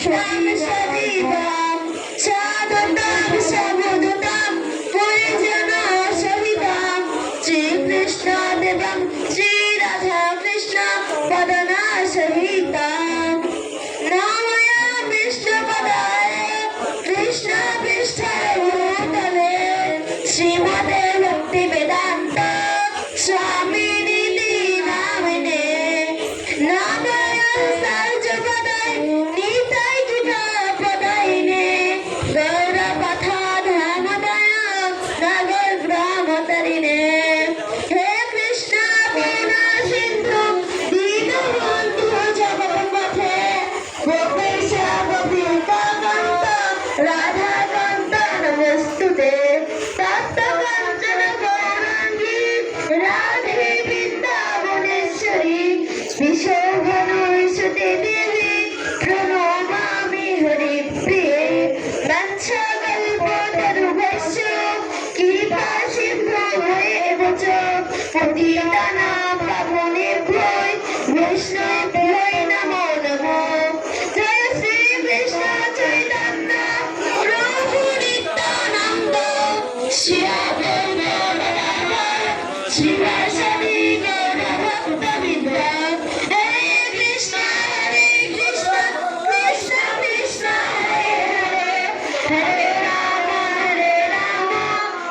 Krishna Devam Sri Radha Krishna Padana Sahita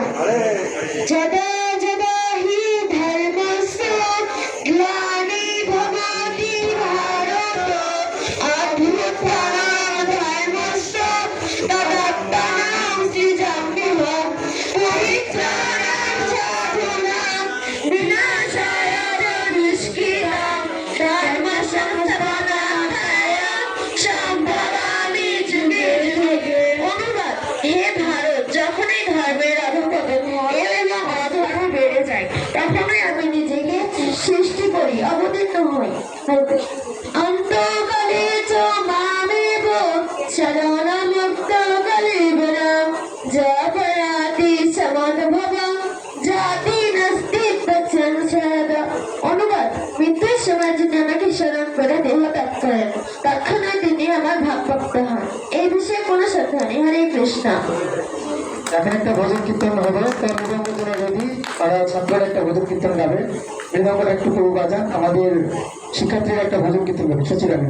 好嘞。这边 হয় জাতি নাস্তি প্রচন অনুবাদ মৃত্যুর সময় যদি আমাকে করে দেহ ত্যাগ তৎক্ষণাৎ তিনি আমার ভাবভক্ত হন। এই বিষয়ে কোনো শ্রদ্ধা নেই। হরে কৃষ্ণ। এখন একটা ভজন কীর্তন হবে, তার মৃদঙ্গ যারা রেডি। তারা ছাত্ররা একটা ভজন কীর্তন গাবে। মৃদঙ্গরা একটু কেউ বাজান, আমাদের শিক্ষার্থীরা একটা ভজন কীর্তন গাবে, সচিরাম